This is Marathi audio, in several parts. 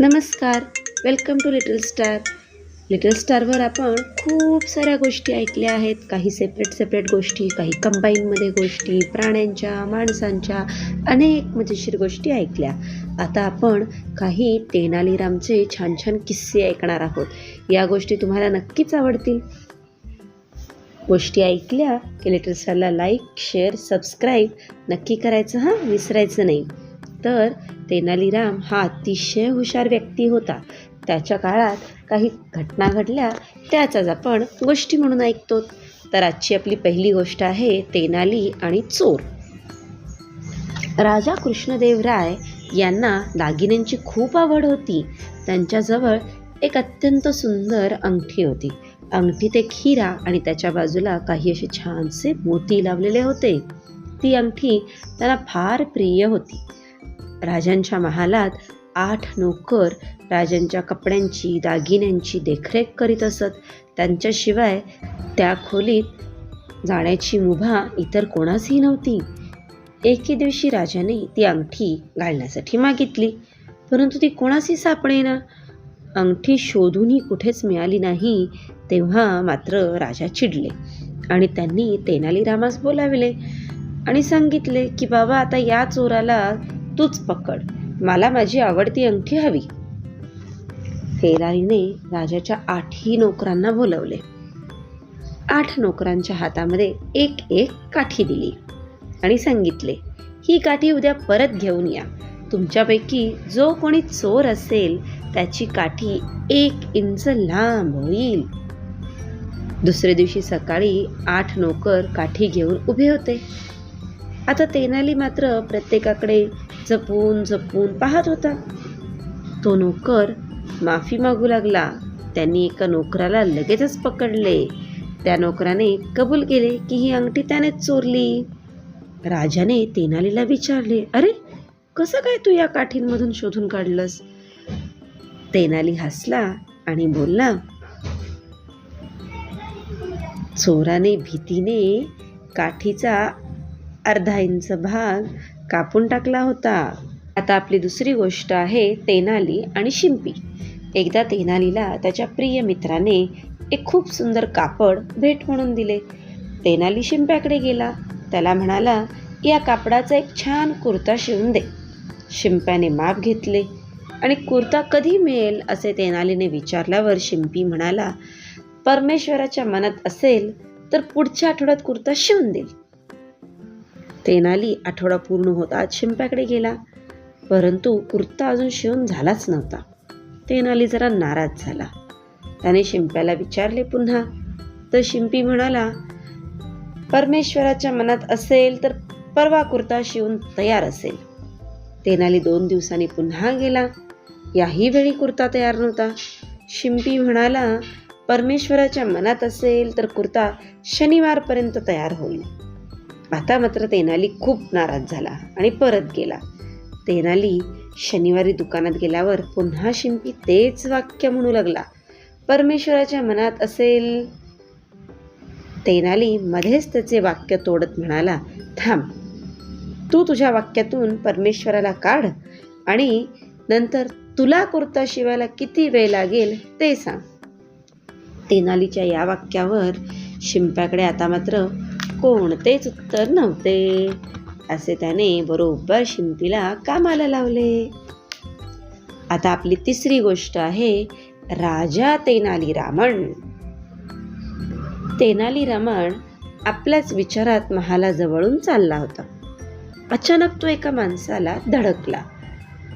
नमस्कार. Welcome to little star little स्टारवर आपण खूप साऱ्या गोष्टी ऐकल्या आहेत. काही सेपरेट सेपरेट गोष्टी काही कंबाईनमध्ये गोष्टी प्राण्यांच्या माणसांच्या अनेक मजेशीर गोष्टी ऐकल्या. आता आपण काही तेनालीरामचे छान छान किस्से ऐकणार आहोत. या गोष्टी तुम्हाला नक्कीच आवडतील. गोष्टी ऐकल्या की लिटल स्टारला लाईक शेअर सबस्क्राईब नक्की करायचं हां? विसरायचं नाही. तर तेनालीराम हा अतिशय हुशार व्यक्ती होता. त्याच्या काळात काही घटना घडल्या त्याच आज आपण गोष्टी म्हणून ऐकतो. तर आजची आपली पहिली गोष्ट आहे तेनाली आणि चोर. राजा कृष्णदेवराय यांना दागिन्यांची खूप आवड होती. त्यांच्याजवळ एक अत्यंत सुंदर अंगठी होती. अंगठीत एक हिरा आणि त्याच्या बाजूला काही असे छानसे मोती लावलेले होते. ती अंगठी त्यांना फार प्रिय होती. राजांच्या महालात आठ नोकर राजांच्या कपड्यांची दागिन्यांची देखरेख करीत असत. त्यांच्याशिवाय त्या खोलीत जाण्याची मुभा इतर कोणासही नव्हती. एके दिवशी राजाने ती अंगठी घालण्यासाठी मागितली. परंतु ती कोणासही सापडेना. अंगठी शोधूनही कुठेच मिळाली नाही तेव्हा मात्र राजा चिडले आणि त्यांनी तेनालीरामास बोलाविले आणि सांगितले की बाबा आता या चोराला तूच पकड. मला माझी आवडती अंगठी हवी. फेरारीने राजाच्या आठही नोकरांना बोलवले. आठ नोकरांच्या हातामध्ये एक एक काठी दिली आणि सांगितले ही काठी उद्या परत घेऊन या. तुमच्यापैकी जो कोणी चोर असेल त्याची काठी एक इंच लांब होईल. दुसऱ्या दिवशी सकाळी आठ नोकर काठी घेऊन उभे होते. आता तेनाली मात्र प्रत्येकाकडे जपून जपून पाहत होता. तो नोकर माफी मागू लागला. त्यांनी एका नोकराला लगेचच पकडले. त्या नोकराने कबूल केले की ही अंगठी त्यानेच चोरली. राजाने तेनालीला विचारले अरे कसं काय तू या काठींमधून शोधून काढलंस? तेनाली हसला आणि बोलला चोराने भीतीने काठीचा अर्धा इंच भाग कापून टाकला होता. आता आपली दुसरी गोष्ट आहे तेनाली आणि शिंपी. एकदा तेनालीला त्याच्या प्रिय मित्राने एक खूप सुंदर कापड भेट म्हणून दिले. तेनाली शिंप्याकडे गेला. त्याला म्हणाला या कापडाचा एक छान कुर्ता शिवून दे. शिंप्याने माप घेतले. आणि कुर्ता कधी मिळेल? असे तेनालीने विचारल्यावर शिंपी म्हणाला परमेश्वराच्या मनात असेल तर पुढच्या आठवड्यात कुर्ता शिवून देईल. तेनाली आठवडा पूर्ण होताच शिंप्याकडे गेला. परंतु कुर्ता अजून शिवून झालाच नव्हता. तेनाली जरा नाराज झाला. त्याने शिंप्याला विचारले पुन्हा. तर शिंपी म्हणाला परमेश्वराच्या मनात असेल तर परवा कुर्ता शिवून तयार असेल. तेनाली दोन दिवसांनी पुन्हा गेला. याही वेळी कुर्ता तयार नव्हता. शिंपी म्हणाला परमेश्वराच्या मनात असेल तर कुर्ता शनिवारपर्यंत तयार होईल. आता मात्र तेनाली खूप नाराज झाला आणि परत गेला. तेनाली शनिवारी दुकानात गेल्यावर पुन्हा शिंपी तेच वाक्य म्हणू लागला. परमेश्वराच्या मनात असेल तेनाली मध्येच त्याचे वाक्य तोडत म्हणाला थांब तू तुझ्या वाक्यातून परमेश्वराला काढ आणि नंतर तुला कुर्ता शिवायला किती वेळ लागेल ते सांग. तेनालीच्या या वाक्यावर शिंप्याकडे आता मात्र कोणतेच उत्तर नव्हते. असे त्याने बरोबर शिंपीला कामाला लावले. आता आपली तिसरी गोष्ट आहे राजा तेनाली रामण तेनाली रामण आपल्याच विचारात महाला जवळून चालला होता. अचानक तो एका माणसाला धडकला.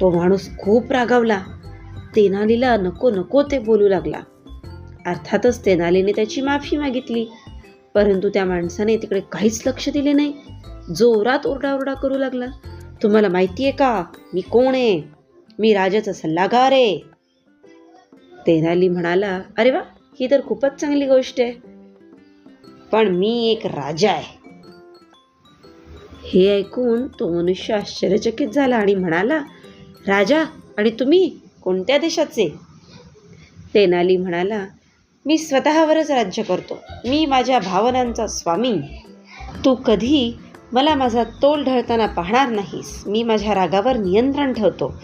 तो माणूस खूप रागावला. तेनालीला नको नको ते बोलू लागला. अर्थातच तेनालीने त्याची माफी मागितली. परंतु त्या माणसाने तिकडे काहीच लक्ष दिले नाही. जोरात ओरडाओरडा करू लागला. तुम्हाला माहिती आहे का? मी कोण आहे? मी राजाचा सल्लागार आहे. तेनाली म्हणाला अरे वा ही तर खूपच चांगली गोष्ट आहे. पण मी एक राजा आहे. हे ऐकून तो मनुष्य आश्चर्यचकित झाला आणि म्हणाला राजा आणि तुम्ही कोणत्या देशाचे? तेनाली म्हणाला मी स्वतःवरच राज्य करतो. मी माझ्या भावनांचा स्वामी. तू कधी मला माझा तोल ढळताना पाहणार नाहीस. मी माझ्या रागावर नियंत्रण ठेवतो.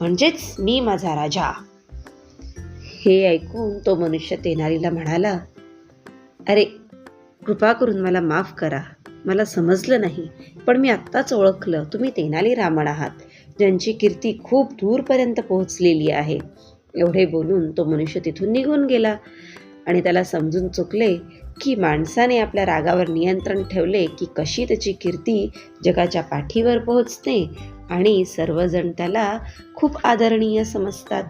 म्हणजेच मी माझा राजा. हे ऐकून तो मनुष्य तेनालीला म्हणाला अरे कृपा करून मला माफ करा. मला समजलं नाही पण मी आत्ताच ओळखलं. तुम्ही तेनाली रामण आहात ज्यांची कीर्ती खूप दूरपर्यंत पोहोचलेली आहे. एवढे बोलून तो मनुष्य तिथून निघून गेला. आणि त्याला समजून चुकले की माणसाने आपल्या रागावर नियंत्रण ठेवले की कशी त्याची कीर्ती जगाच्या पाठीवर पोहोचते आणि सर्वजण त्याला खूप आदरणीय समजतात.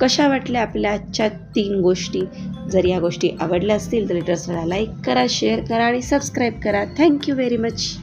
कशा वाटल्या आपल्या आजच्या तीन गोष्टी? जर या गोष्टी आवडल्या असतील तर लिटर्सला लाईक करा शेअर करा आणि सबस्क्राईब करा. Thank you very much